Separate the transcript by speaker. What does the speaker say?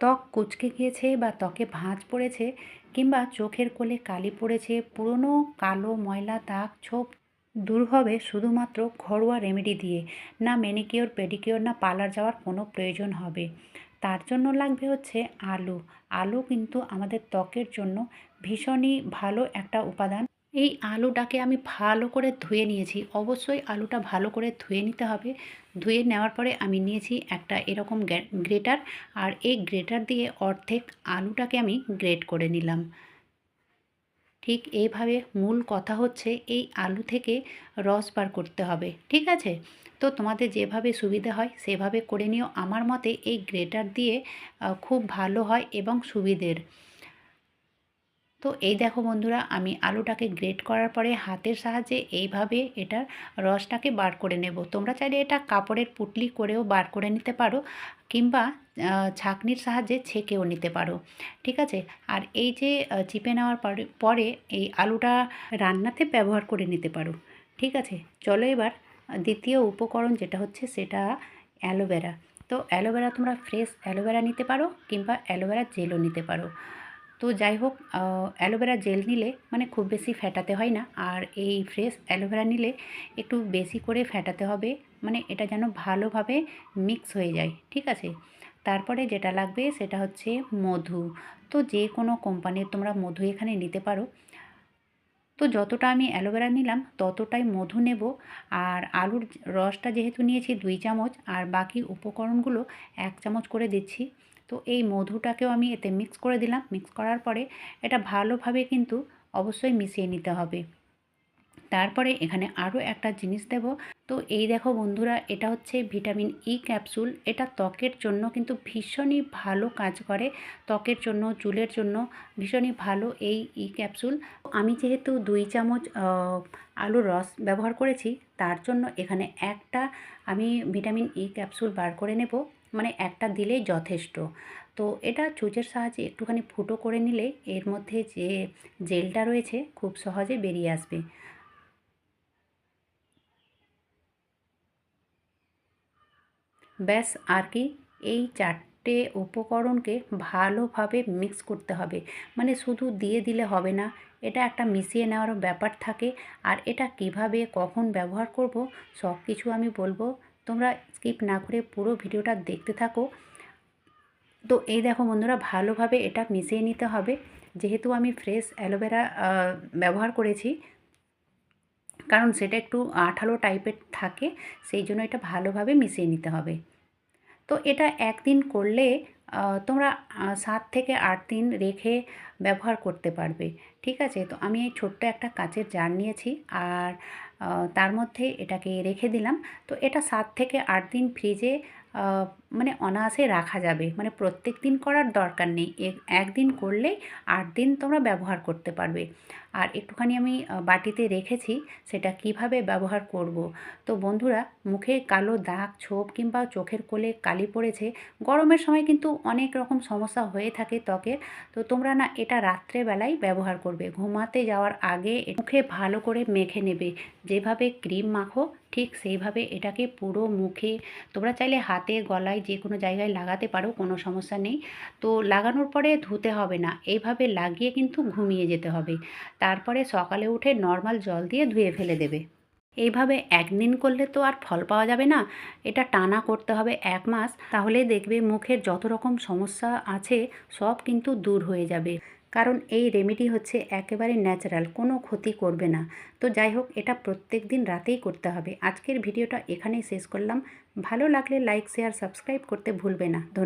Speaker 1: ত্বক কুচকে গিয়েছে বা ত্বকে ভাঁজ পড়েছে কিংবা চোখের কোলে কালি পড়েছে, পুরনো কালো ময়লা দাগ ছোপ দূর হবে শুধুমাত্র ঘরোয়া রেমেডি দিয়ে। না ম্যানিকিওর পেডিকিওর না পার্লার যাওয়ার কোনো প্রয়োজন হবে। তার জন্য লাগবে হচ্ছে আলু। আলু কিন্তু আমাদের ত্বকের জন্য ভীষণই ভালো একটা উপাদান। এই আলুটাকে আমি ভালো করে ধুয়ে নিয়েছি। অবশ্যই আলুটা ভালো করে ধুয়ে নিতে হবে। ধুয়ে নেওয়ার পরে আমি নিয়েছি একটা এরকম গ্রেটার। আর এই গ্রেটার দিয়ে অর্ধেক আলুটাকে আমি গ্রেট করে নিলাম। ঠিক এইভাবে মূল কথা হচ্ছে এই আলু থেকে রস বার করতে হবে। ঠিক আছে? তো তোমাদের যেভাবে সুবিধা হয় সেভাবে করে নিও। আমার মতে এই গ্রেটার দিয়ে খুব ভালো হয় এবং সুবিধের। তো এই দেখো বন্ধুরা, আমি আলুটাকে গ্রেট করার পরে হাতের সাহায্যে এইভাবে এটার রসটাকে বার করে নেব। তোমরা চাইলে এটা কাপড়ের পুটলি করেও বার করে নিতে পারো, কিংবা ছাঁকনির সাহায্যে ছেঁকেও নিতে পারো। ঠিক আছে? আর এই যে চিপে নেওয়ার পরে এই আলুটা রান্নাতে ব্যবহার করে নিতে পারো। ঠিক আছে? চলো এবার দ্বিতীয় উপকরণ যেটা হচ্ছে সেটা অ্যালোভেরা। তো অ্যালোভেরা তোমরা ফ্রেশ অ্যালোভেরা নিতে পারো, কিংবা অ্যালোভেরা জেলও নিতে পারো। তো যাই হোক অ্যালোভেরা জেল নিলে মানে খুব বেশি ফ্যাটাতে হয় না। আর এই ফ্রেশ অ্যালোভেরা নিলে একটু বেশি করে ফ্যাটাতে হবে মানে এটা যেন ভালোভাবে মিক্স হয়ে যায়, ঠিক আছে? তারপরে যেটা লাগবে সেটা হচ্ছে মধু। তো যে কোনো কোম্পানির তোমরা মধু এখানে নিতে পারো। তো যতটা আমি অ্যালোভেরা নিলাম, ততটাই মধু নেব। আর আলুর রসটা যেহেতু নিয়েছি দুই চামচ, আর বাকি উপকরণগুলো এক চামচ করে দিচ্ছি। তো এই মধুটাকেও আমি এতে মিক্স করে দিলাম। মিক্স করার পরে এটা ভালোভাবে কিন্তু অবশ্যই মিশিয়ে নিতে হবে। তারপরে এখানে আরও একটা জিনিস দেব। তো এই দেখো বন্ধুরা, এটা হচ্ছে ভিটামিন ই ক্যাপসুল। এটা ত্বকের জন্য কিন্তু ভীষণই ভালো কাজ করে। ত্বকের জন্য, চুলের জন্য ভীষণই ভালো এই ই ক্যাপসুল। আমি যেহেতু দুই চামচ আলুর রস ব্যবহার করেছি, তার জন্য এখানে একটা আমি ভিটামিন ই ক্যাপসুল বার করে নেব। মানে একটা দিলেই যথেষ্ট। তো এটা চুচের সাহায্যে একটুখানি ফুটো করে নিলে এর মধ্যে যে জেলটা রয়েছে, খুব সহজে বেরিয়ে আসবে। ব্যাস, আর কি? এই চারটে উপকরণকে ভালোভাবে মিক্স করতে হবে। মানে শুধু দিয়ে দিলে হবে না, এটা একটা মিশিয়ে নেওয়ারও ব্যাপার থাকে। আর এটা কীভাবে, কখন ব্যবহার করব সব কিছু আমি বলব। তোমরা স্কিপ না করে পুরো ভিডিওটা দেখতে থাকো। তো এই দেখো বন্ধুরা, ভালোভাবে এটা মিশিয়ে নিতে হবে। যেহেতু আমি ফ্রেশ অ্যালোভেরা ব্যবহার করেছি, কারণ সেটা একটু আঠালো টাইপের থাকে, সেই জন্য এটা ভালোভাবে মিশিয়ে নিতে হবে। তো এটা একদিন করলে তোমরা সাত থেকে আট দিন রেখে ব্যবহার করতে পারবে, ঠিক আছে? তো আমি এই ছোট্ট একটা কাঁচের জার নিয়েছি আর তার মধ্যে এটাকে রেখে দিলাম। তো এটা সাত থেকে আট দিন ফ্রিজে মানে অনায়াসে রাখা যাবে। মানে প্রত্যেক দিন করার দরকার নেই। একদিন করলেই আট দিন তোমরা ব্যবহার করতে পারবে। আর একটুখানি আমি বাটিতে রেখেছি, সেটা কীভাবে ব্যবহার করব। তো বন্ধুরা, মুখে কালো দাগ, ছোপ কিংবা চোখের কোলে কালি পড়েছে, গরমের সময় কিন্তু অনেক রকম সমস্যা হয়ে থাকে ত্বকের। তো তোমরা না, এটা রাত্রেবেলায় ব্যবহার করবে। ঘুমাতে যাওয়ার আগে মুখে ভালো করে মেখে নেবে। যেভাবে ক্রিম মাখো ঠিক সেইভাবে এটাকে পুরো মুখে, তোমরা চাইলে হাতে, গলায় যে কোনো জায়গায় লাগাতে পারো, কোনো সমস্যা নেই। তো লাগানোর পরে ধুতে হবে না, এইভাবে লাগিয়ে কিন্তু ঘুমিয়ে যেতে হবে। তারপরে সকালে উঠে নর্মাল জল দিয়ে ধুয়ে ফেলে দেবে। এইভাবে একদিন করলে তো আর ফল পাওয়া যাবে না, এটা টানা করতে হবে এক মাস। তাহলে দেখবে মুখের যত রকম সমস্যা আছে, সব কিন্তু দূর হয়ে যাবে। কারণ এই রেমেডি হচ্ছে একেবারে ন্যাচারাল কোনো ক্ষতি করবে না। তো যাই হোক, এটা প্রত্যেক দিন রাতেই করতে হবে। আজকের ভিডিওটা এখানেই শেষ করলাম। ভালো লাগলে লাইক শেয়ার সাবস্ক্রাইব করতে ভুলবে না।